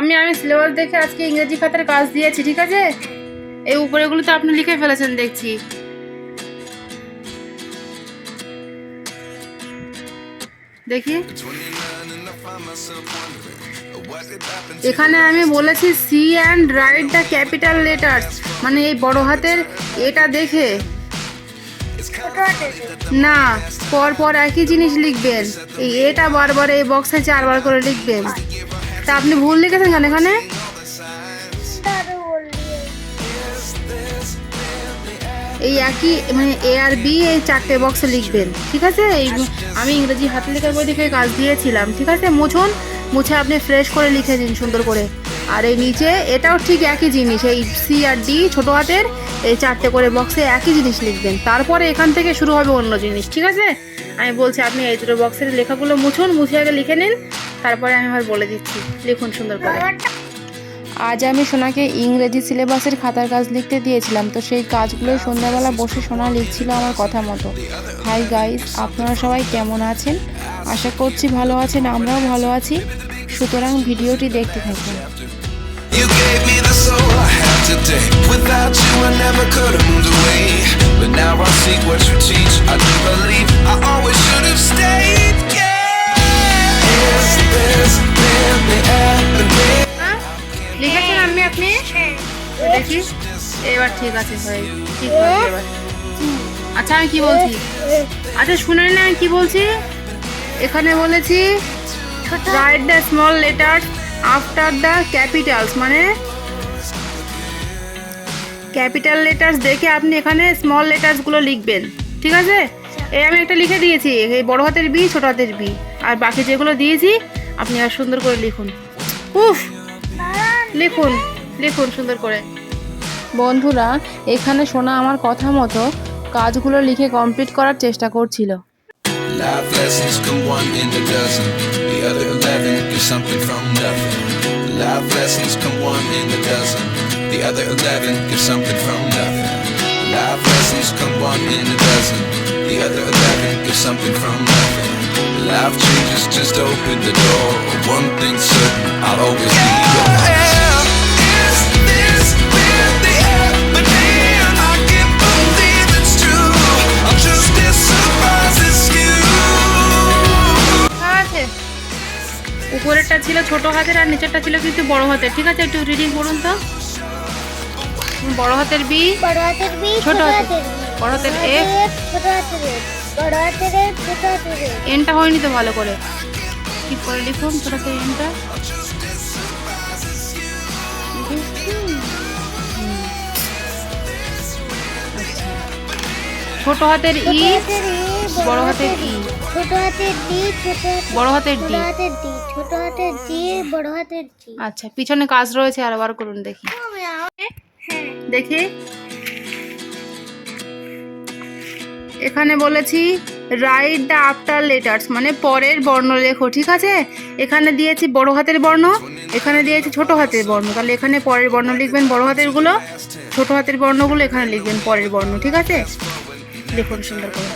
আমি আমি সিলেবাস দেখে আজকে ইংরেজি খাতার কাজ দিয়েছি, ঠিক আছে? এই উপরেগুলো তো আপনি লিখে ফেলেছেন, দেখছি। দেখি। এখানে আমি বলেছি C and write the capital letters মানে এই বড় হাতের এটা দেখে। না পর পর একই জিনিস লিখবেন। এই এটা বারবার এই বক্সে চারবার করে লিখবেন। তা আপনি ভুল লিখেছেন কেন এখানে? এই একই মানে এ আর বি এই চারটে বক্সে লিখবেন, ঠিক আছে? এই আমি ইংরেজি হাতে লেখার বই দেখে কাজ দিয়েছিলাম, ঠিক আছে? মুছুন, মুছে আপনি ফ্রেশ করে লিখে দিন সুন্দর করে। আর এই নিচে, এটাও ঠিক একই জিনিস, এই সি আর ডি ছোটো হাতের, এই চারটে করে বক্সে একই জিনিস লিখবেন। তারপরে এখান থেকে শুরু হবে অন্য জিনিস, ঠিক আছে? আমি বলছি আপনি এই দুটো বক্সের লেখাগুলো মুছুন, মুছে আগে লিখে নিন তারপরে আমি আবার বলে দিচ্ছি লিখুন সুন্দর করে আজ আমি সোনাকে ইংরেজি সিলেবাসের খাতার কাজ লিখতে দিয়েছিলাম তো সেই কাজগুলোই সন্ধ্যাবেলা বসে সোনা লিখছিল আমার কথা মতো হাই গাইস আপনারা সবাই কেমন আছেন আশা করছি ভালো আছেন আমরাও ভালো আছি সুতরাং ভিডিওটি দেখতে থাকুন You gave me the soul I have today. Without you, I never could have moved away. But now I see what you teach. I do believe I always should have stayed. লিখেছেন আমি আপনি? দেখি। এবার ঠিক আছে ভাই ঠিক এবার। আচ্ছা আমি কি বলছি? আচ্ছা শুনেন না আমি কি বলছি? এখানে বলেছি write the small letter after the capitals মানে ক্যাপিটাল লেটার্স দেখে আপনি এখানে স্মল লেটার্সগুলো লিখবেন ঠিক আছে? এই আমি একটা লিখে দিয়েছি এই বড় হাতের বি ছোট হাতের বি। আর বাকি যেগুলো দিয়েছি আপনি আর সুন্দর করে লিখুন। উফ লিখুন লিখুন সুন্দর করে। বন্ধুরা এখানে শোনা আমার কথা মতো কাজগুলো লিখে কমপ্লিট করার চেষ্টা করছিল। life changes, just open the door. One thing's certain, I'll always be yeah. yours. উপরেরটা ছিল ছোট হাতের আর নিচেরটা ছিল কিন্তু বড় হাতের। ঠিক আছে একটু রিডিং করুন তো। বড় হাতের বি বড় হাতের বি ছোট হাতের। বড় হাতের এ ছোট হাতের এ এনটা হয়নি তো ভালো করে। ঠিক করে লিখুন ছোট হাতের এনটা ছোট হাতের ই E, বড় হাতের ই ছোট হাতের D ছোট হাতের বড় হাতের ডি হাতের D ছোট হাতের D বড় হাতের D আচ্ছা পিছনে কাজ রয়েছে আর বার করুন দেখি। হ্যাঁ দেখি। এখানে বলেছি রাইট দ্য আফটার লেটার্স মানে পরের বর্ণ লেখো ঠিক আছে এখানে দিয়েছি বড় হাতের বর্ণ এখানে দিয়েছি ছোট হাতের বর্ণ তাহলে এখানে পরের বর্ণ লিখবেন বড় হাতেরগুলো ছোট হাতের বর্ণগুলো এখানে লিখবেন পরের বর্ণ ঠিক আছে লিখুন সুন্দর করে.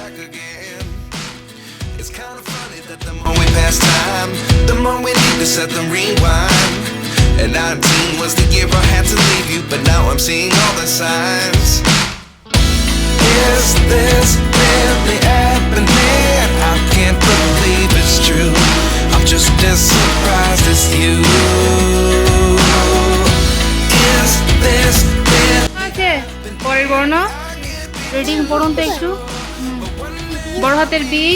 And 19 was the year I had to leave you, but now I'm seeing all the signs. Is this really happening? I can't believe it's true. I'm just as surprised as you. Is this আছে পরের বর্ণ reading পড়ুন তো একটু বড় হাতের B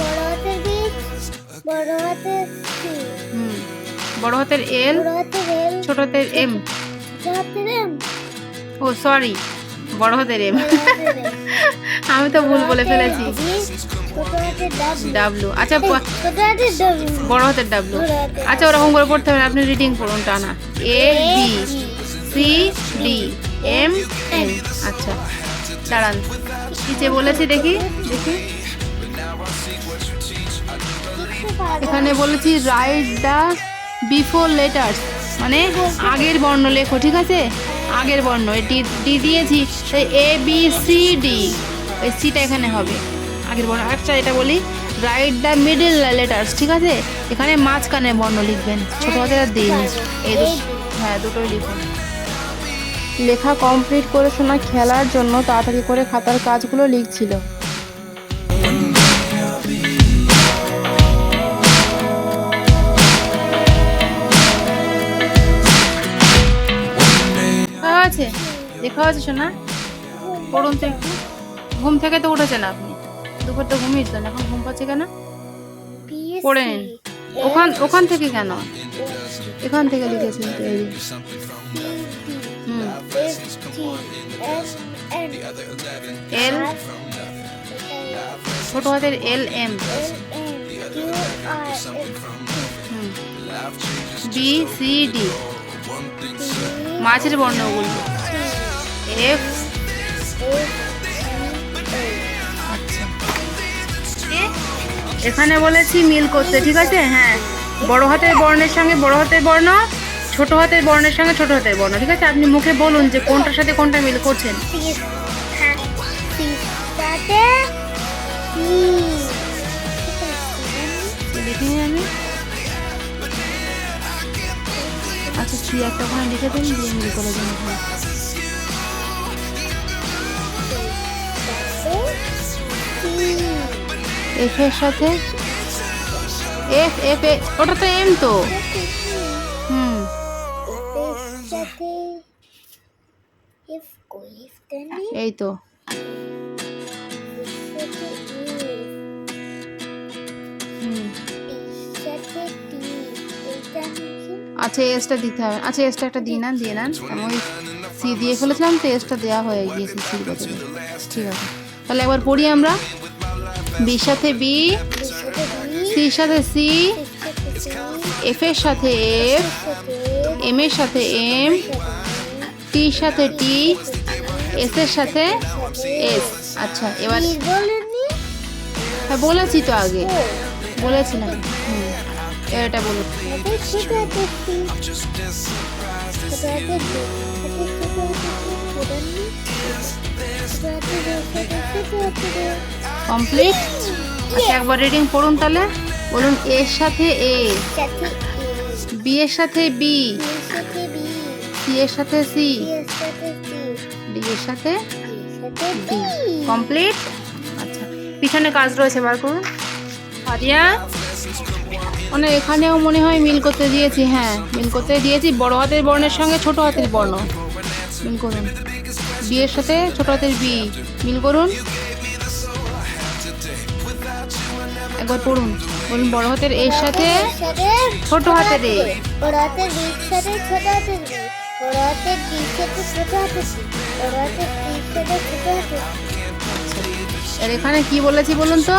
বড় হাতের B বড় হাতের C বড় হাতের এল বড় হাতের L ছোট হাতের এম ছোট হাতের M ও সরি বড় হাতের এম আমি তো ভুল বলে ফেলেছি। ডাব্লু আচ্ছা বড় হাতের ডাব্লু আচ্ছা ওরকম করে পড়তে হবে আপনি রিডিং পড়ুন, টানা। A B C D M N আচ্ছা দাঁড়ান। নিচে বলেছি দেখি দেখি। এখানে বলেছি রাইট দ্য বিফোর লেটার্স মানে আগের বর্ণ লেখো ঠিক আছে? আগের বর্ণ ডি ডি দিয়েছি, তাই এ বি সি ডি ওই সিটা এখানে হবে। আগের বর্ণ আচ্ছা এটা বলি রাইট দ্য মিডিল লেটার্স ঠিক আছে? এখানে মাঝখানে বর্ণ লিখবেন, ছোটো হাতের দিন এই হ্যাঁ দুটোই লিখুন। লেখা কমপ্লিট করে শোনা খেলার জন্য তাড়াতাড়ি করে খাতার কাজগুলো লিখছিল। আছে? দেখা আছে শোনা পড়ুন তো একটু ঘুম থেকে তো উঠেছেন আপনি। দুপুর তো ঘুমিয়ে ঘুমিয়েছিলেন এখন ঘুম পাচ্ছে কেন? পড়ে নিন। ওখান ওখান থেকে কেন? এখান থেকে লিখেছেন তো এই এল ছোট হাতের L M. B C D. মাঝের বর্ণগুলো এফ আচ্ছা এখানে বলেছি মিল করতে ঠিক আছে হ্যাঁ বড় হাতের বর্ণের সঙ্গে বড় হাতের বর্ণ ছোট হাতের বর্ণের সঙ্গে ছোট হাতের বর্ণ ঠিক আছে আপনি মুখে বলুন যে কোনটার সাথে কোনটা মিল করছেন আমি আচ্ছা তুই একটা ওখানে লিখে দিন দিয়ে মিল করে দিন ওখানে। এফ এর সাথে? এফ এফ ওটা তো এম তো। হুম। এই তো। আচ্ছা এসটা দিতে হবে। আচ্ছা এসটা একটা দিয়ে নেন দিয়ে নেন। আমি ওই সি দিয়ে ফেলেছিলাম তো এসটা দেওয়া হয়ে গিয়েছে সির বদলে ঠিক আছে। তাহলে একবার পড়ি আমরা। বির সাথে বি সির সাথে সি এফ এর সাথে এফ এম এর সাথে এম টির সাথে টি এস এর সাথে এস। আচ্ছা এবার হ্যাঁ বলেছি তো আগে। বলেছিলাম। এটা বলুন কমপ্লিট আচ্ছা একবার রিডিং পড়ুন তাহলে। বলুন এর সাথে এ, বি এর সাথে বি, সি এর সাথে সি, ডি এর সাথে কমপ্লিট আচ্ছা পিছনে কাজ রয়েছে, বার করুন। আরিয়া মানে এখানেও মনে হয় মিল করতে দিয়েছি হ্যাঁ মিল করতে দিয়েছি। বড় হাতের বর্ণের সঙ্গে ছোট হাতের বর্ণ। মিল করুন। বিয়ের সাথে ছোট হাতের বি মিল করুন। একবার পড়ুন। বলুন বড় হাতের এর সাথে ছোট হাতের এ। বড় হাতের বির সাথে ছোট হাতের বি বড় হাতের বির সাথে ছোট হাতের সি বড় হাতের বির সাথে ছোট হাতের এখানে কি বলেছি বলুন তো?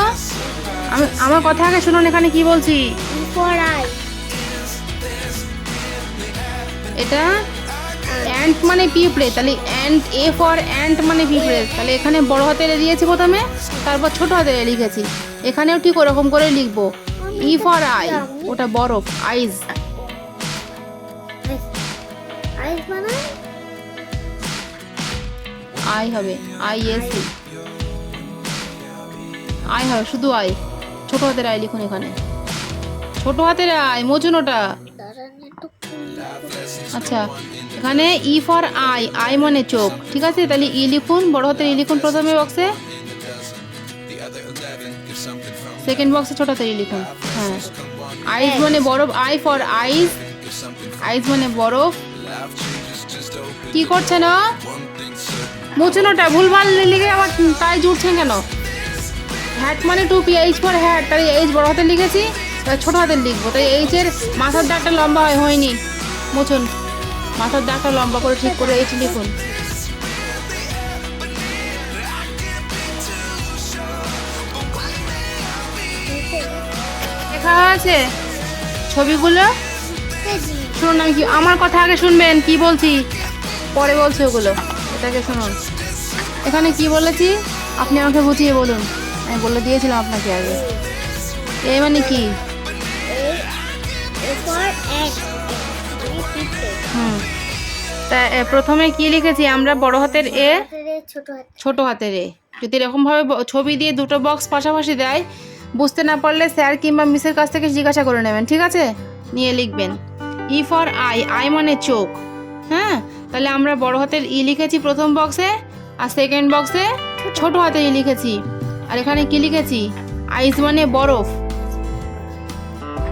আমি আমার কথা আগে শুনুন এখানে কি বলছি? আই এটা অ্যান্ট মানে পিঁপড়ে তাহলে অ্যান্ট এ ফর অ্যান্ট মানে পিঁপড়ে তাহলে এখানে বড় হাতের এ দিয়েছি প্রথমে তারপর ছোট হাতের লিখেছি। এখানেও ঠিক ওরকম করে লিখব। ই ফর আই ওটা বরফ আইস আইস মানে? আই হবে আই এস আই হবে শুধু আই ছোট হাতের আই লিখুন এখানে। ছোট হাতের আই মোচন ওটা। আচ্ছা এখানে ই ফর আই আই মানে চোখ। ঠিক আছে, তাহলে ই লিখুন, বড় হাতের ই লিখুন প্রথমে বক্সে সেকেন্ড বক্সে ছোট হাতের ই লিখুন হ্যাঁ। আইস মানে বরফ আই ফর আইস আইস মানে বরফ। কি করছে না? মোচনোটা ভুলভাল লিখে আবার তাই জুড়ছেন কেন? হ্যাট মানে টুপি এইচ ফর হ্যাট তাহলে এইচ বড় হাতে লিখেছি। ছোট হাতের লিখব। তাই এইচের মাথার দাগটা লম্বা হয়, হয়নি। মোচন মাথার দাগটা লম্বা করে ঠিক করে এইচ লিখুন। লেখা আছে? ছবিগুলো? শুনুন আমি কি, আমার কথা আগে শুনবেন, কি বলছি? পরে বলছি ওগুলো। এটাকে শুনুন। এখানে কি বলেছি? আপনি আমাকে বুঝিয়ে বলুন। আমি বলে দিয়েছিলাম আপনাকে আগে। এ মানে কি? হুম তা প্রথমে কি লিখেছি? আমরা বড় হাতের এ ছোট হাতের এ। যদি এরকমভাবে ছবি দিয়ে দুটো বক্স পাশাপাশি দেয় বুঝতে না পারলে স্যার কিংবা মিসের কাছ থেকে জিজ্ঞাসা করে নেবেন ঠিক আছে? নিয়ে লিখবেন। ই ফর আই আই মানে চোখ। হ্যাঁ? তাহলে আমরা বড় হাতের ই লিখেছি প্রথম বক্সে আর সেকেন্ড বক্সে ছোট হাতের ই লিখেছি। আর এখানে কি লিখেছি? আইস মানে বরফ।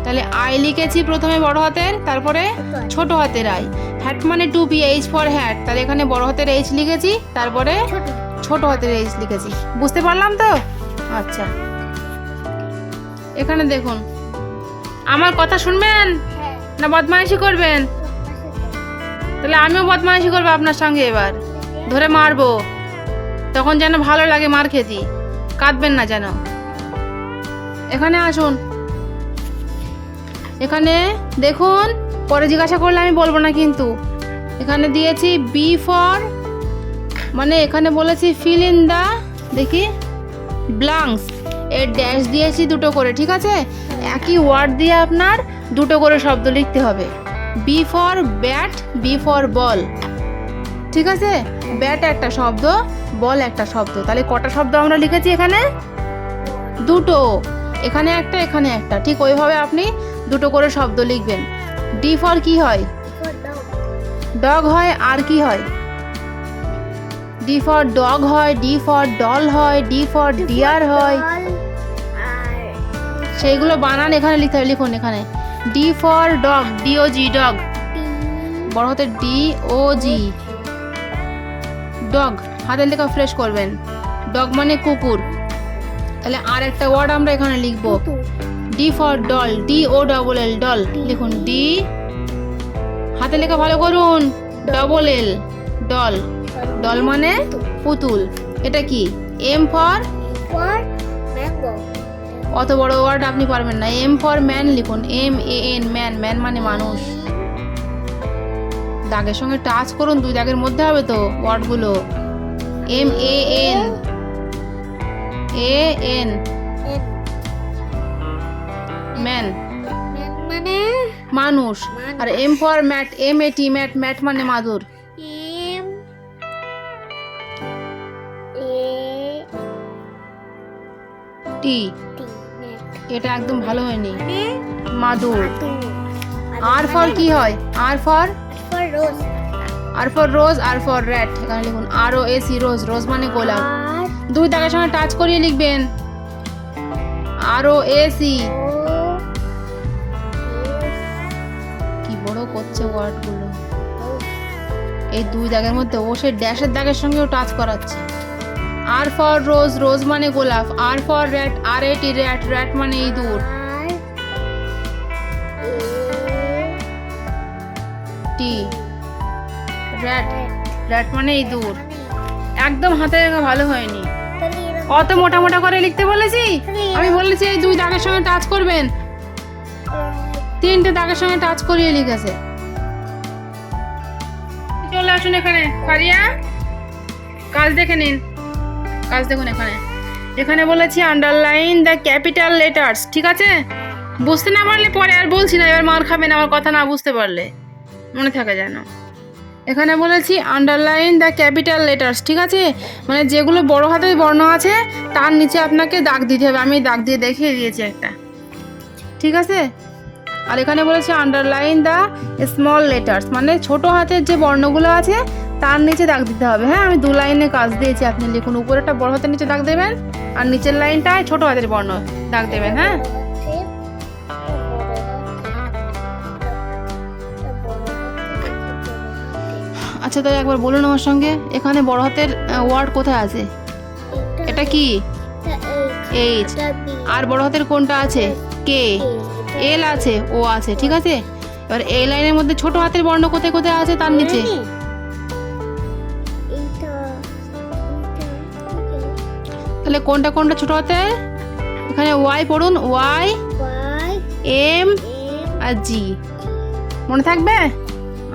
তাহলে আই লিখেছি প্রথমে বড় হাতের তারপরে ছোট হাতের আই হ্যাট মানে to P H for hat তাহলে এখানে বড় হাতের এইচ লিখেছি তারপরে ছোট। ছোট হাতের এইচ লিখেছি। বুঝতে পারলাম তো? আচ্ছা। এখানে দেখুন। আমার কথা শুনবেন? হ্যাঁ। না বদমাইশি করবেন? তাহলে আমিও বদমাইশি করব আপনার সঙ্গে এবার। ধরে মারবো। তখন যেন ভালো লাগে মার খেতি। কাঁদবেন না যেন। এখানে আসুন। এখানে দেখুন, পরে জিজ্ঞাসা করলে আমি বলব না কিন্তু। এখানে দিয়েছি বি ফর মানে এখানে বলেছি ফিল ইন দা দেখি ব্লাঙ্কস এর ড্যাশ দিয়েছি দুটো করে, ঠিক আছে? একই ওয়ার্ড দিয়ে আপনার দুটো করে শব্দ লিখতে হবে। B for bat B for ball ঠিক আছে? ব্যাট একটা শব্দ বল একটা শব্দ। তাহলে কটা শব্দ আমরা লিখেছি এখানে? দুটো। এখানে একটা এখানে একটা। ঠিক ওইভাবে আপনি দুটো করে শব্দ লিখবেন। ডি ফর কি হয়? ডগ হয় আর কি হয়? ডি ফর ডগ হয় ডি ফর ডল হয় ডি ফর ডিয়ার হয়। সেইগুলো বানান এখানে লিখতে হবে লিখুন এখানে। D for dog D O G dog বড় হাতে ডি ও জি ডগ হাতের লেখা ফ্রেশ করবেন। ডগ মানে কুকুর। তাহলে আর একটা ওয়ার্ড আমরা এখানে লিখব। D for doll D O double L doll লিখুন ডি হাতে লেখা ভালো করুন। ডবল এল ডল ডল মানে পুতুল। এটা কি? এম ফর অত বড় ওয়ার্ড আপনি পারবেন না। এম ফর ম্যান লিখুন। M A N man man মানে মানুষ। দাগের সঙ্গে টাচ করুন। দুই দাগের মধ্যে হবে তো ওয়ার্ডগুলো M A N A N man মানে? মানুষ। আর M for mat M A T mat mat মানে মাদুর। এম এ টি এটা একদম ভালো হয়নি। মানে? মাদুর। আর ফর কি হয়? R for rose R for rose R for rat এখানে লিখুন আর ও এ সি রোজ রোজ মানে গোলাপ। দুই দাগের সঙ্গে টাচ করিয়ে লিখবেন। আর ও এ করছে ওয়ার্ডগুলো। এই দুই দাগের মধ্যে ও সে ড্যাশের দাগের সঙ্গেও টাচ করাচ্ছে। আর ফর রোজ রোজ মানে গোলাপ, আর ফর র্যাট আর এটি র্যাট র্যাট মানে ইঁদুর। টি র্যাট র্যাট মানে ইঁদুর। একদম হাতে লেখা ভালো হয়নি। অত মোটা মোটা করে লিখতে বলেছি? আমি বলেছি এই দুই দাগের সঙ্গে টাচ করবেন। তিনটে দাগের সঙ্গে টাচ করিয়ে লিখেছে চলে আসুন এখানে। ফারিয়া, কাজ দেখে নিন। কাজ দেখুন এখানে। এখানে বলেছি আন্ডারলাইন দ্য ক্যাপিটাল লেটার্স ঠিক আছে? বুঝতে না পারলে পরে আর বলছি না, এবার মার খাবেন আমার কথা না বুঝতে পারলে। মনে থাকে যেন। এখানে বলেছি আন্ডারলাইন দ্য ক্যাপিটাল লেটার্স ঠিক আছে? মানে যেগুলো বড় হাতের বর্ণ আছে, তার নিচে আপনাকে দাগ দিতে হবে। আমি দাগ দিয়ে দেখিয়ে দিয়েছি একটা। ঠিক আছে? আর এখানে বলেছে আন্ডারলাইন দ্য স্মল লেটার্স মানে ছোট হাতের যে বর্ণগুলো আছে তার নিচে দাগ দিতে হবে। হ্যাঁ আমি দু লাইনে কাজ দিয়েছি আপনি লিখুন। উপরেরটা বড় হাতের নিচে দাগ দেবেন আর নিচের লাইনটায় ছোট হাতের বর্ণ দাগ দেবেন হ্যাঁ? আচ্ছা তাহলে একবার বলুন আমার সঙ্গে এখানে বড় হাতের ওয়ার্ড কোথায় আছে? এটা কি? এইচ আর বড় হাতের কোনটা আছে? কে এল আছে ও আছে ঠিক আছে? এবার এই লাইনের মধ্যে ছোট হাতের বর্ণ কোথায় কোথায় আছে তার নিচে? তাহলে কোনটা কোনটা ছোট হাতে? এখানে ওয়াই পড়ুন ওয়াই এম আর জি মনে থাকবে?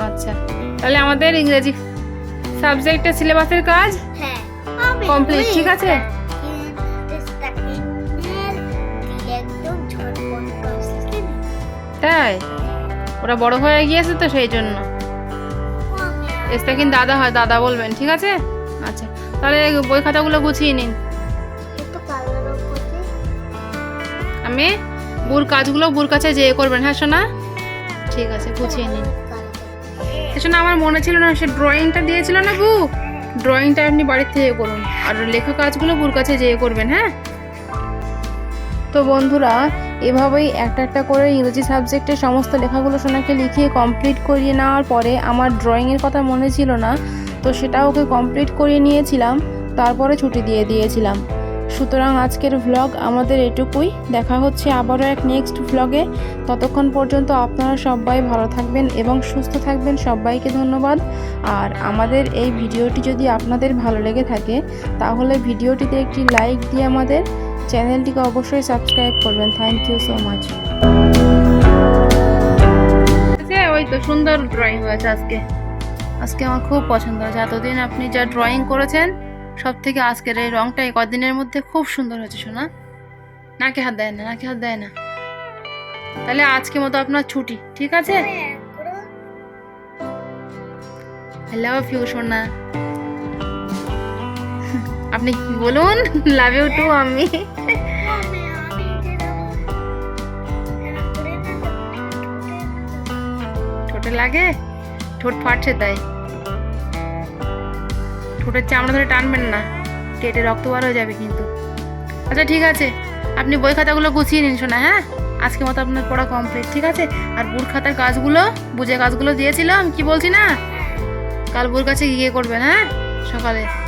আচ্ছা তাহলে আমাদের ইংরেজি সাবজেক্টের সিলেবাসের কাজ কমপ্লিট ঠিক আছে? তাই? ওরা বড় হয়ে গিয়েছে তো সেই জন্য। এসটা কিন্তু দাদা হয়, দাদা বলবেন, ঠিক আছে? আচ্ছা তাহলে বই খাতাগুলো গুছিয়ে নিন। আমি বুর কাজগুলো বুর কাছে যেয়ে করবেন হ্যাঁ শোনা ঠিক আছে, গুছিয়ে নিন। শোনা আমার মনে ছিল না, সে ড্রয়িংটা দিয়েছিল না বু? ড্রয়িংটা আপনি বাড়ির থেকে করুন, আর লেখা কাজগুলো বুর কাছে যেয়ে করবেন হ্যাঁ? তো বন্ধুরা এভাবেই একটা একটা করে ইংরেজি সাবজেক্টের সমস্ত লেখাগুলো সোনাকে লিখিয়ে কমপ্লিট করিয়ে নেওয়ার পরে আমার ড্রয়িংয়ের কথা মনে ছিল না, তো সেটা ওকে কমপ্লিট করিয়ে নিয়েছিলাম, তারপরে ছুটি দিয়ে দিয়েছিলাম। সুতরাং আজকের ভ্লগ আমাদের এটুকুই, দেখা হচ্ছে আবারও এক নেক্সট ভ্লগে ততক্ষণ পর্যন্ত আপনারা সবাই ভালো থাকবেন এবং সুস্থ থাকবেন, সবাইকে ধন্যবাদ। আর আমাদের এই ভিডিওটি যদি আপনাদের ভালো লেগে থাকে, তাহলে ভিডিওটিতে একটি লাইক দিয়ে আমাদের চ্যানেলটিকে অবশ্যই সাবস্ক্রাইব করবেন। থ্যাংক ইউ সো মাচ ওই তো সুন্দর ড্রয়িং হয়েছে আজকে। আজকে আমার খুব পছন্দ হয়েছে। এতদিন আপনি যা ড্রয়িং করেছেন সব থেকে আজকের এই রংটা এই কদিনের মধ্যে খুব সুন্দর হয়েছে শোনা নাকে হাত দেয় না নাকে হাত দেয় না। তাহলে আজকে মতো আপনার ছুটি ঠিক আছে? আই লাভ ইউ সোনা। আপনি কি বলুন লাভ ইউ টু আমি। ঠোঁটে লাগে? ঠোঁট ফাটছে তাই। ঠোঁটের চামড়া ধরে টানবেন না। কেটে রক্ত বার হয়ে যাবে কিন্তু। আচ্ছা ঠিক আছে। আপনি বই খাতাগুলো গুছিয়ে নিন শোনা হ্যাঁ? আজকে মতো আপনার পড়া কমপ্লিট ঠিক আছে? আর বুর খাতার কাজগুলো, বুঝে কাজগুলো দিয়েছিলাম, কি বলছি না? কাল বুর কাছে গিয়ে করবেন হ্যাঁ? সকালে।